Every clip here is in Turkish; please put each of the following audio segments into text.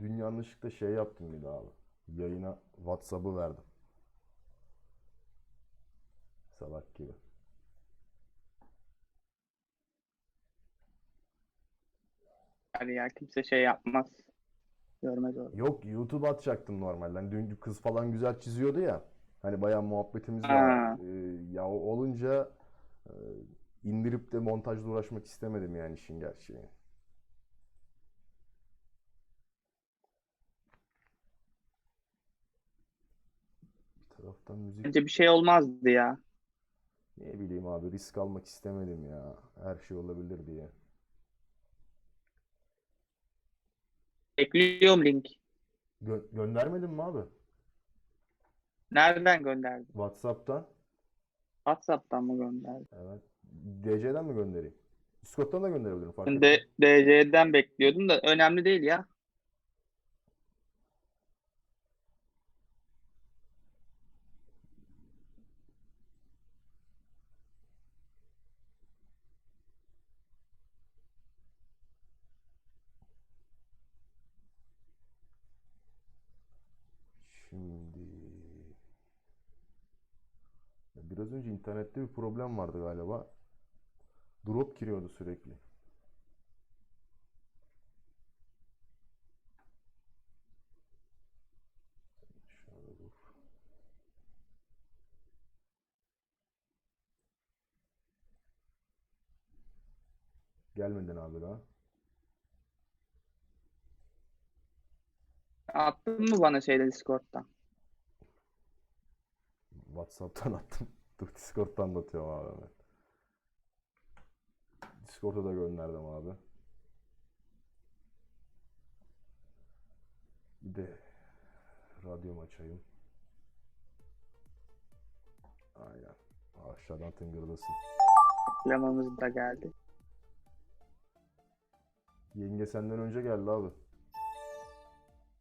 Dün yanlışlıkla şey yaptım bir daha abi. Yayına WhatsApp'ı verdim. Salak gibi. Yani ya kimse şey yapmaz. Görmez öyle. Yok YouTube atacaktım normalde. Hani dün kız falan güzel çiziyordu ya. Hani bayağı muhabbetimiz var. Ee, ya olunca e, indirip de montajla uğraşmak istemedim yani işin gerçeği. Bir taraftan müzik Bence bir şey olmazdı ya. ne bileyim abi risk almak istemedim ya. Her şey olabilir diye. Bekliyorum link. Gö- göndermedin mi abi? Nereden gönderdin? WhatsApp'tan. WhatsApp'tan mı gönderdin? Evet. DC'den mi göndereyim? Discord'dan da gönderebilirim fark etmez. de DC'den bekliyordum da önemli değil ya. Şimdi Ya biraz önce internette bir problem vardı galiba. Drop giriyordu sürekli. Şöyle dur. Gelmedin abi daha. Attın mı bana şeyde Discord'dan? WhatsApp'tan attım. Dur Discord'dan da atıyorum abi hemen. Discord'a da gönderdim abi. Bir de radyomu açayım. Aynen. Aşağıdan tıngırdasın. Reklamımız da geldi. Yenge senden önce geldi abi.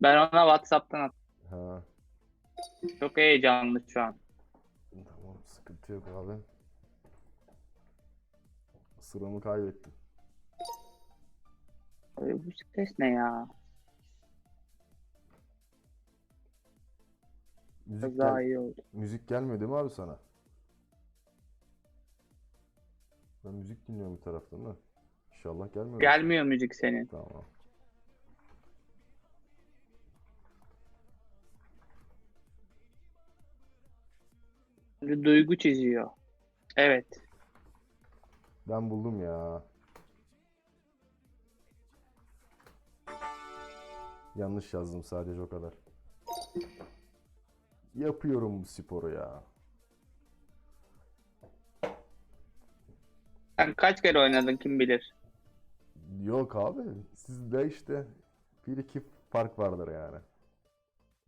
Ben ona WhatsApp'tan attım. Ha, Çok heyecanlı şu an. Sıkıntı yok abi. Sıramı kaybettim. Ay, bu ses ne ya? Müzik, Biraz daha gel- iyi oldu. müzik gelmiyor değil mi abi sana? Ben müzik dinliyorum bir taraftan da. İnşallah gelmiyor. Gelmiyor müzik senin. Tamam. Bir Duygu çiziyor. Evet. Ben buldum ya. Yanlış yazdım sadece o kadar. Yapıyorum bu sporu ya. Sen kaç kere oynadın kim bilir. Yok abi. Sizde işte bir iki fark vardır yani.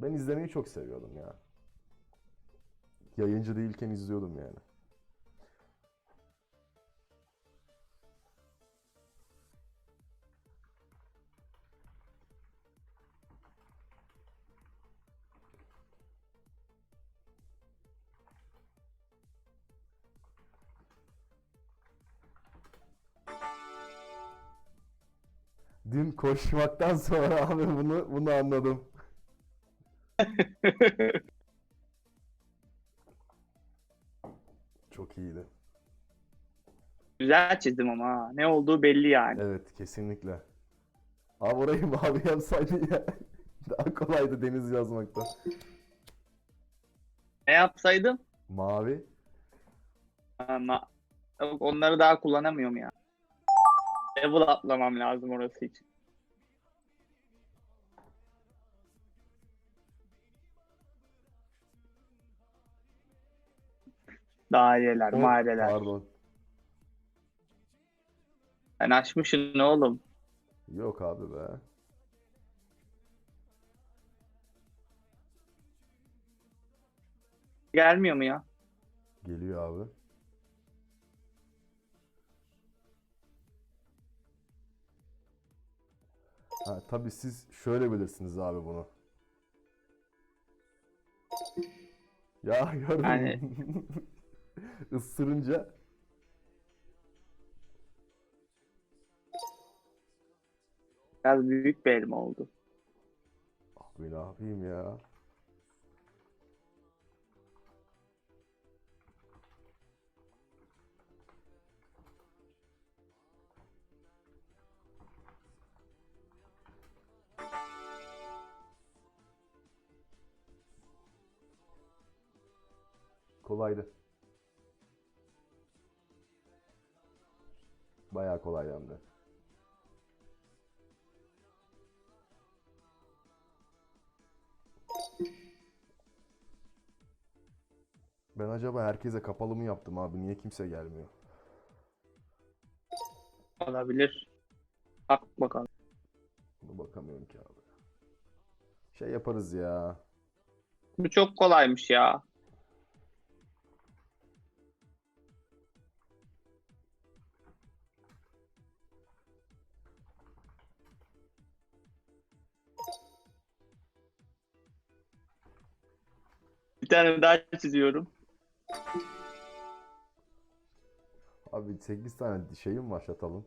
Ben izlemeyi çok seviyordum ya. Yayıncı değilken izliyordum yani. Dün koşmaktan sonra abi bunu bunu anladım. Çok iyiydi. Güzel çizdim ama ha. Ne olduğu belli yani. Evet kesinlikle. Abi orayı mavi yapsaydın ya. Daha kolaydı deniz yazmaktan. Ne yapsaydım? Mavi. Ama onları daha kullanamıyorum ya. Level atlamam lazım orası için. Daireler, Hop, maireler. Pardon. Sen açmışsın oğlum. Yok abi be. Gelmiyor mu ya? Geliyor abi. Ha, tabii siz şöyle bilirsiniz abi bunu. Ya gördün mü? Yani- Isırınca Biraz büyük bir elma oldu. Bu ne yapayım ya? Kolaydı. Bayağı kolay hem de. Ben acaba herkese kapalı mı yaptım abi? Niye kimse gelmiyor? Olabilir. Bak bakalım. Bunu bakamıyorum ki abi. Şey yaparız ya. Bu çok kolaymış ya. Bir tane daha çiziyorum. Abi 8 tane şeyim var şatalım.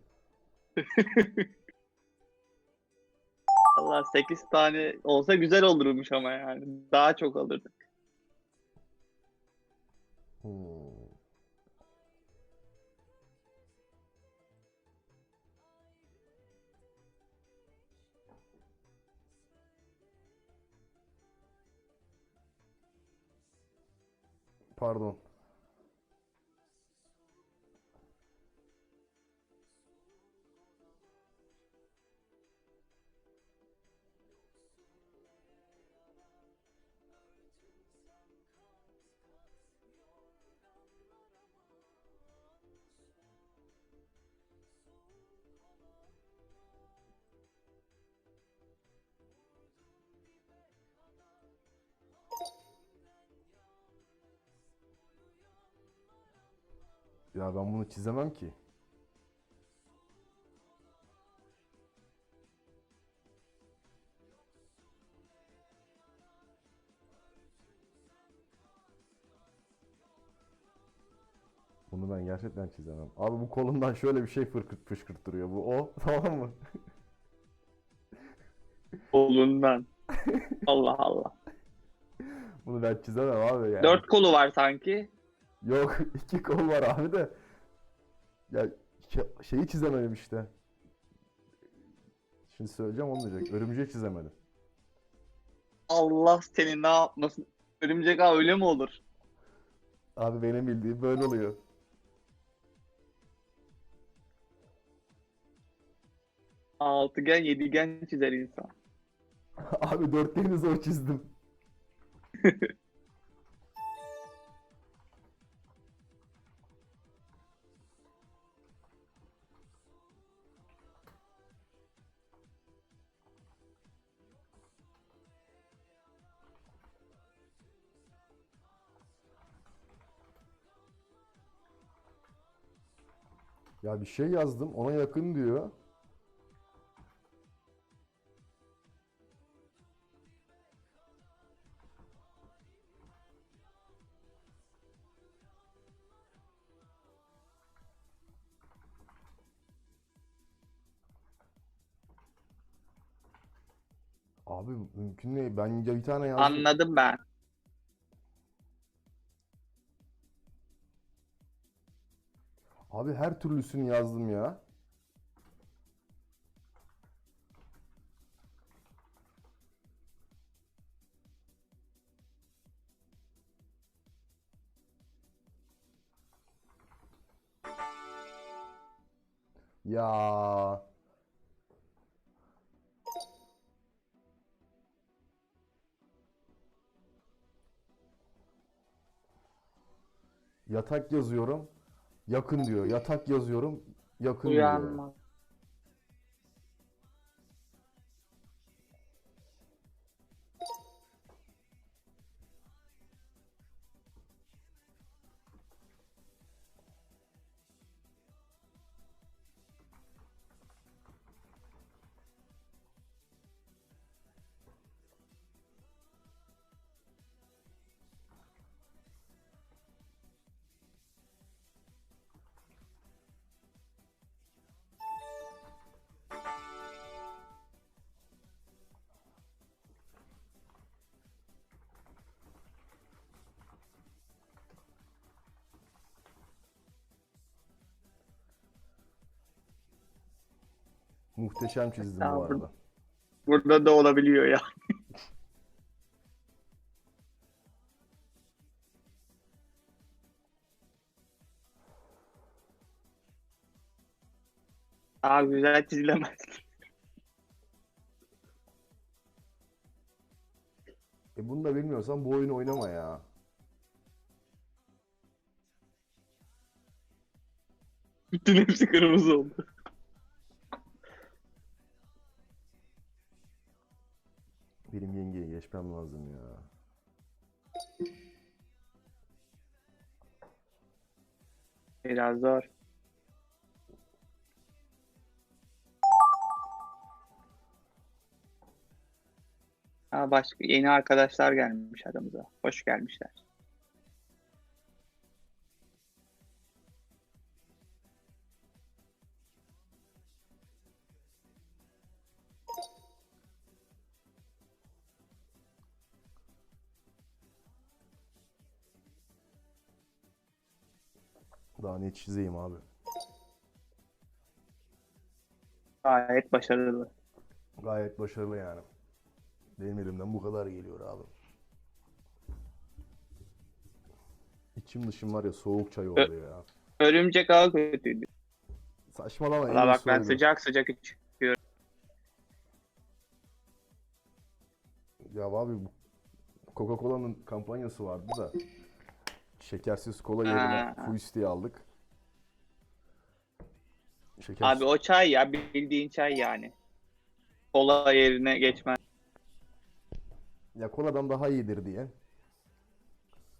Allah 8 tane olsa güzel olurmuş ama yani. Daha çok alırdık. Hmm. Pardon. Ya ben bunu çizemem ki. Bunu ben gerçekten çizemem. Abi bu kolundan şöyle bir şey fırkırt fışkırttırıyor. Bu o. Tamam mı? Kolundan. Allah Allah. Bunu ben çizemem abi yani. Dört kolu var sanki. Yok iki kol var abi de. Ya şey- şeyi çizemedim işte. Şimdi söyleyeceğim olmayacak. Örümceği çizemedim. Allah seni ne yapmasın. Örümcek ağı öyle mi olur? Abi benim bildiğim böyle oluyor. Altıgen, yedigen çizer insan. Abi dörtgeni zor çizdim. Ya bir şey yazdım ona yakın diyor. Abi mümkün değil. Ben bir tane yazdım. Anladım ben. Abi her türlüsünü yazdım ya. Ya. Yatak yazıyorum. Yakın diyor. Yatak yazıyorum. Yakın diyor. Uyanma. Muhteşem çizdim bu arada. Burada da olabiliyor ya. Daha güzel çizilemez. E bunu da bilmiyorsan bu oyunu oynama ya. Bütün hepsi kırmızı oldu. Benim yengeye geçmem lazım ya. Biraz zor. Ha başka yeni arkadaşlar gelmiş aramıza. Hoş gelmişler. Ne çizeyim abi. Gayet başarılı. Gayet başarılı yani. Benim elimden bu kadar geliyor abi. İçim dışım var ya soğuk çay oldu ya. Örümcek ağı kötüydü. Saçmalama Valla bak ben sıcak sıcak içiyorum. Ya abi bu Coca-Cola'nın kampanyası vardı da şekersiz kola yerine Ha. Fuisti'yi aldık. Şeker Abi o çay ya bildiğin çay yani. Kola yerine geçmez. ya koladan daha iyidir diye.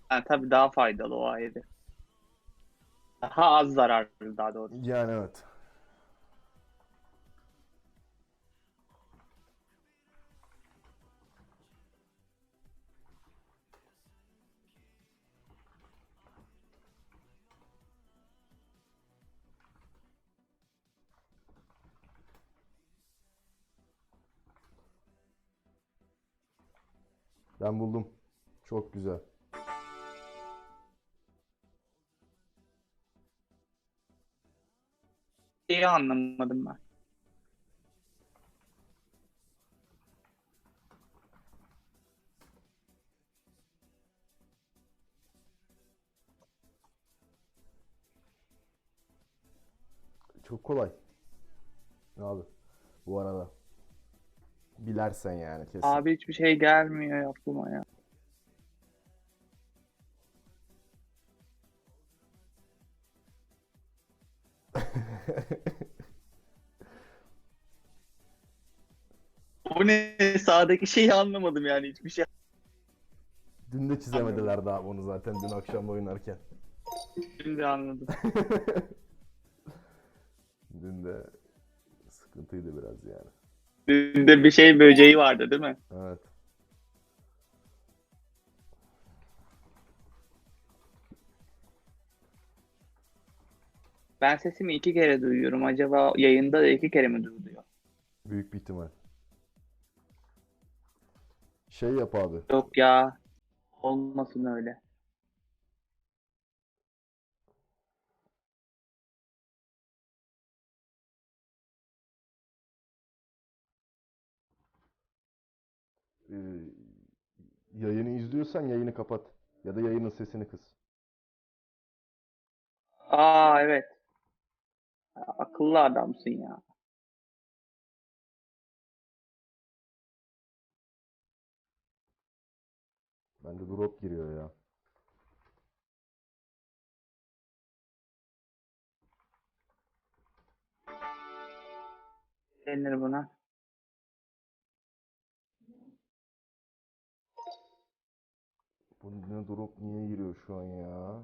Ha, tabii daha faydalı o ayrı. Daha az zararlı daha doğrusu. Yani evet. Ben buldum. Çok güzel. Şeyi anlamadım ben. Çok kolay. Abi. Bu arada. Bilersen yani kesin. Abi hiçbir şey gelmiyor aklıma ya. Bu ne? Sağdaki şeyi anlamadım yani hiçbir şey. Dün de çizemediler daha bunu zaten dün akşam oynarken. Şimdi anladım. Dün de sıkıntıydı biraz yani. Dün de bir şey böceği vardı değil mi? Evet. Ben sesimi iki kere duyuyorum. Acaba yayında da iki kere mi duyuluyor? Büyük bir ihtimal. Şey yap abi. Yok ya. Olmasın öyle. Ee, yayını izliyorsan yayını kapat. Ya da yayının sesini kıs. Aa evet. Akıllı adamsın ya. Bende drop giriyor ya. Denir buna. Bu ne drop niye giriyor şu an ya?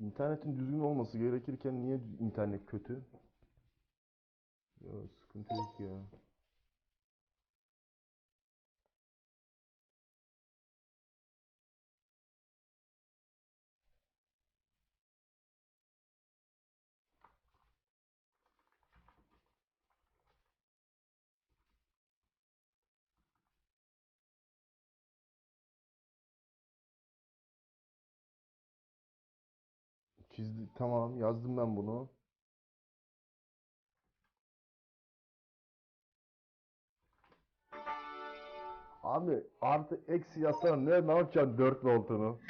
İnternetin düzgün olması gerekirken niye internet kötü? Ya sıkıntı yok ya. Çizdi. Tamam yazdım ben bunu. Abi artı eksi yazsana ne, ne yapacaksın 4 voltunu?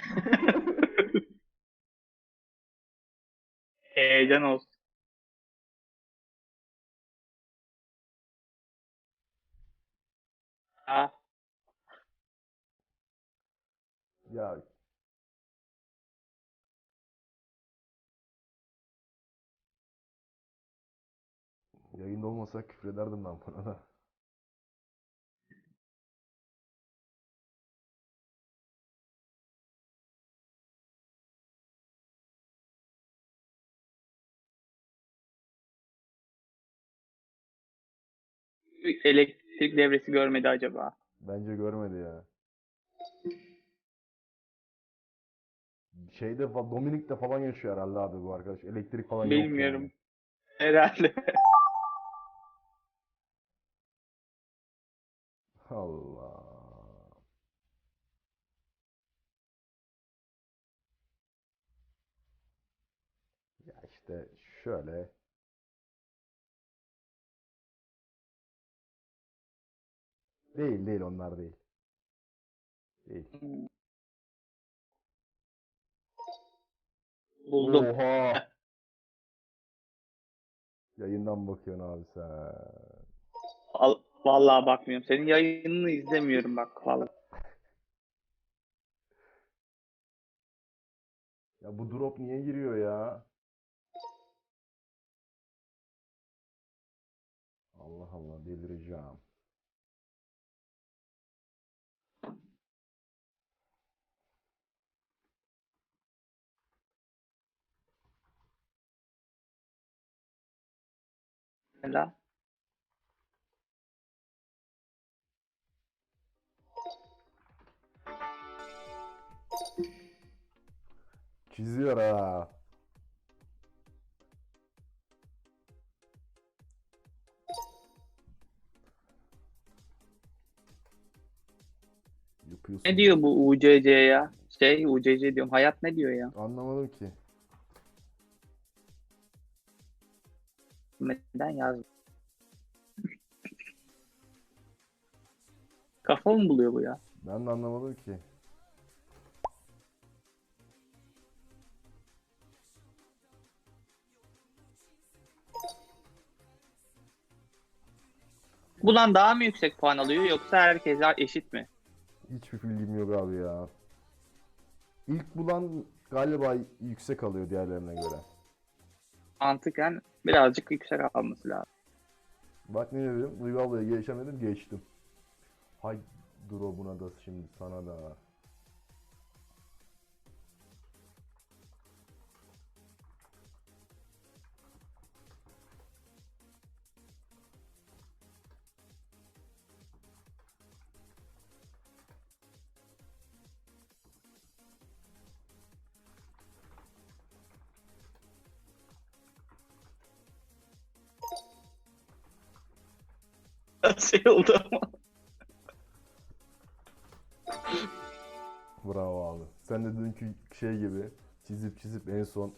E'den olsun. Ah. Ya Yayında olmasa küfrederdim ben buna da. elektrik devresi görmedi acaba. Bence görmedi ya. Şeyde fa- Dominik'te falan yaşıyor herhalde abi bu arkadaş. Elektrik falan yok Bilmiyorum. yani. Herhalde. Allah. Ya işte şöyle. Değil değil onlar değil. Değil. Buldum. Oha. Yayından bakıyorsun abi sen. Al- Vallahi bakmıyorum. Senin yayınını izlemiyorum bak vallahi. Ya bu drop niye giriyor ya? Allah Allah delireceğim. Ela. Çiziyor ha. Yapıyorsun. Ne diyor bu UCC ya? Şey UCC diyorum. Hayat ne diyor ya? Anlamadım ki. Neden yazdı? Kafa mı buluyor bu ya? Ben de anlamadım ki. Bulan daha mı yüksek puan alıyor yoksa herkese eşit mi? Hiçbir bilgim yok abi ya. İlk bulan galiba yüksek alıyor diğerlerine göre. Mantıken birazcık yüksek alması lazım. Bak ne dedim? Duygu ablaya geçemedim geçtim. Hay drop'una da şimdi sana da. Şey oldu ama. Bravo abi. Sen de dünkü şey gibi çizip çizip en son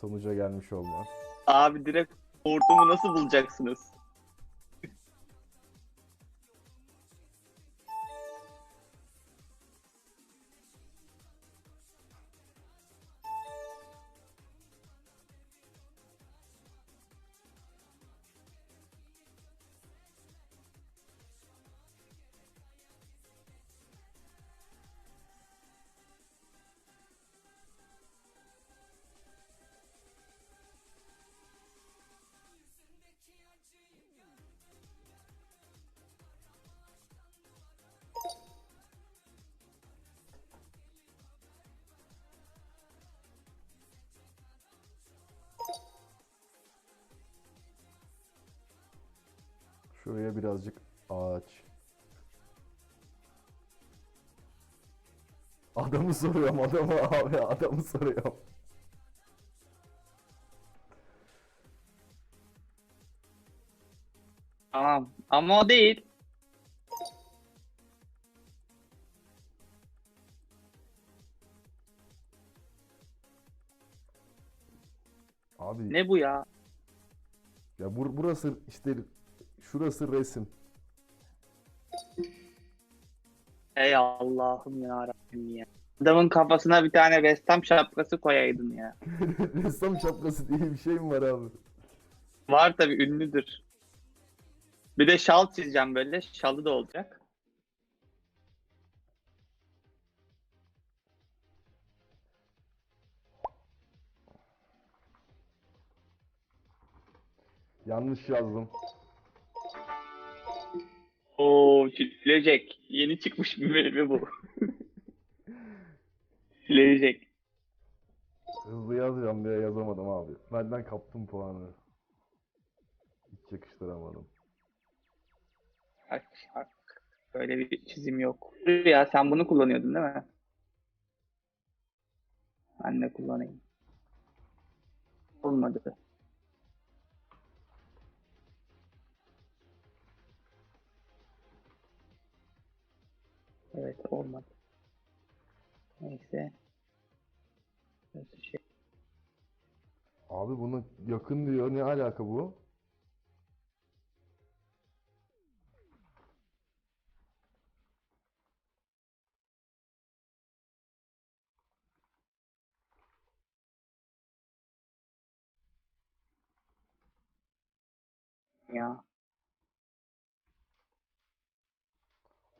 sonuca gelmiş olman. Abi direkt hortumu nasıl bulacaksınız? Şuraya birazcık ağaç. Adamı soruyorum adamı abi adamı soruyorum. Tamam. Ama o değil. Abi Ne bu ya? ya bur- burası işte şurası resim. Ey Allah'ım ya Rabbim ya. Adamın kafasına bir tane ressam şapkası koyaydın ya. Ressam şapkası diye bir şey mi var abi? Var tabi ünlüdür. Bir de şal çizeceğim böyle. Şalı da olacak. Yanlış yazdım. Oo çizilecek. Yeni çıkmış bir meyve bu. Çizilecek. Hızlı yazacağım diye yazamadım abi. Benden kaptım puanı. Hiç yakıştıramadım. Bak, bak. Böyle bir çizim yok. Ya sen bunu kullanıyordun değil mi? Ben de kullanayım. Olmadı. Evet olmadı. Neyse. Nasıl şey? Abi bunu yakın diyor. Ne alaka bu? Ya.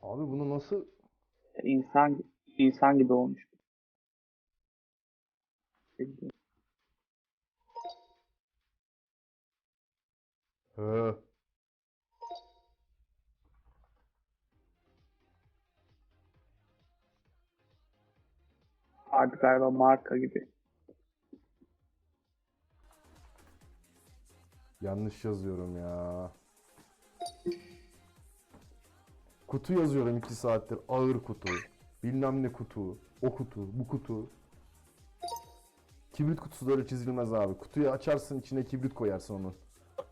Abi bunu nasıl İnsan insan gibi olmuş. He. Artık galiba marka gibi. Yanlış yazıyorum ya. Kutu yazıyorum 2 saattir. Ağır kutu. Bilmem ne kutu. O kutu. Bu kutu. Kibrit kutusu da öyle çizilmez abi. Kutuyu açarsın içine kibrit koyarsın onun.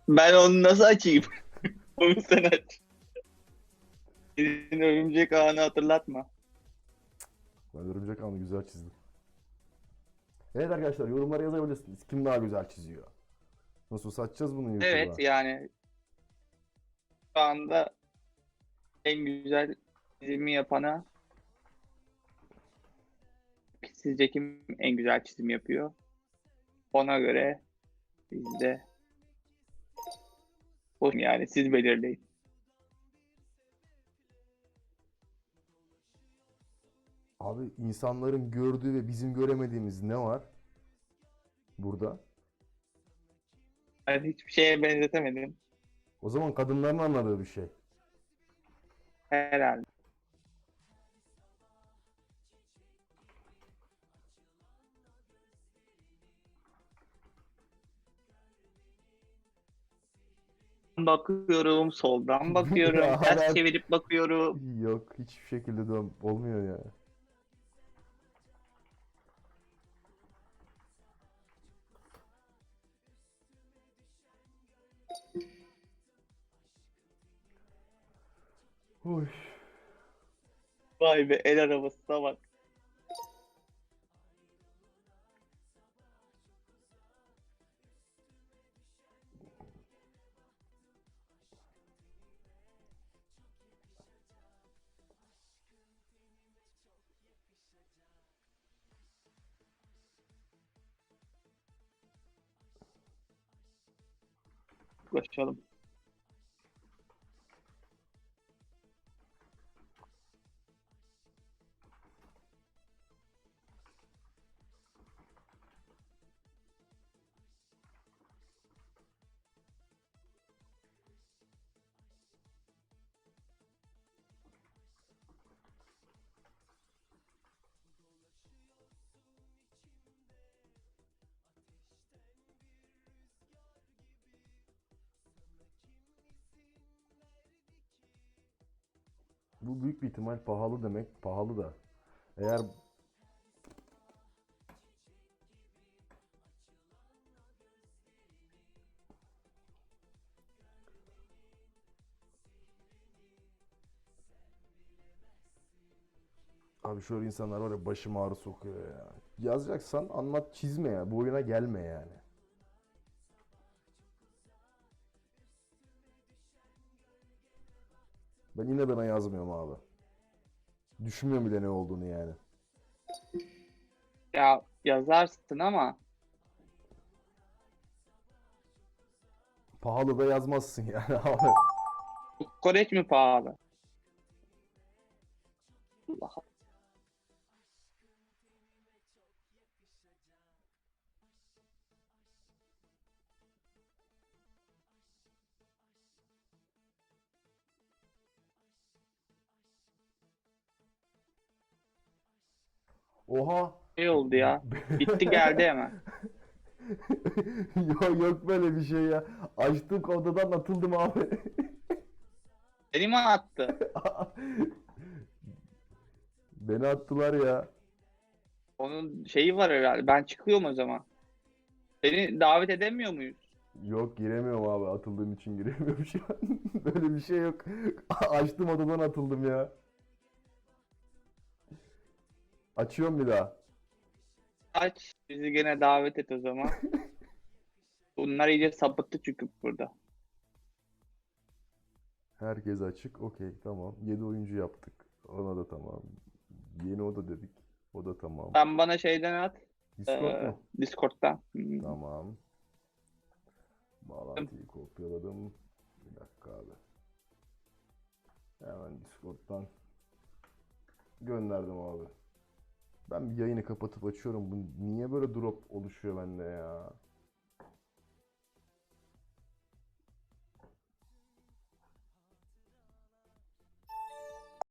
Ben onu nasıl açayım? onu sen aç. Senin örümcek ağını hatırlatma. Ben örümcek ağını güzel çizdim. Evet arkadaşlar yorumlara yazabilirsiniz. Kim daha güzel çiziyor? Nasıl satacağız bunu YouTube'a? Evet yani şu anda en güzel çizimi yapana sizce kim en güzel çizim yapıyor? Ona göre biz de yani siz belirleyin. Abi insanların gördüğü ve bizim göremediğimiz ne var? Burada. Ben hiçbir şeye benzetemedim O zaman kadınların anladığı bir şey. Herhalde. Bakıyorum, soldan bakıyorum, ters çevirip bakıyorum. Yok hiçbir şekilde de olmuyor ya. Oy. Vay be el arabasına bak. Başlayalım. Bu büyük bir ihtimal pahalı demek. Pahalı da. Eğer Abi şöyle insanlar var ya başım ağrı sokuyor ya. Yazacaksan anlat çizme ya. Bu oyuna gelme yani. Ben inadına yazmıyorum abi. Düşünmüyorum bile ne olduğunu yani. Ya yazarsın ama Pahalı da yazmazsın yani abi. kokoreç mi pahalı? Allah Allah. Oha. Ne oldu ya? Bitti geldi hemen. yok yok böyle bir şey ya. Açtım odadan atıldım abi. Seni mi attı? Beni attılar ya. Onun şeyi var herhalde. Ben çıkıyorum o zaman. Seni davet edemiyor muyuz? Yok giremiyorum abi. Atıldığım için giremiyorum şu an. Böyle bir şey yok. Açtım odadan atıldım ya. Açıyorum bir daha. Aç. Bizi gene davet et o zaman. Bunlar iyice sapıttı çünkü burada. Herkes açık. Okey tamam. 7 oyuncu yaptık. Ona da tamam. Yeni oda dedik. O da tamam. Sen bana şeyden at. Discord Ee, mu? Discord'dan. Hmm. Tamam. Bağlantıyı kopyaladım. Bir dakika abi. Hemen Discord'dan gönderdim abi. Ben bir yayını kapatıp açıyorum. Bu niye böyle drop oluşuyor bende ya?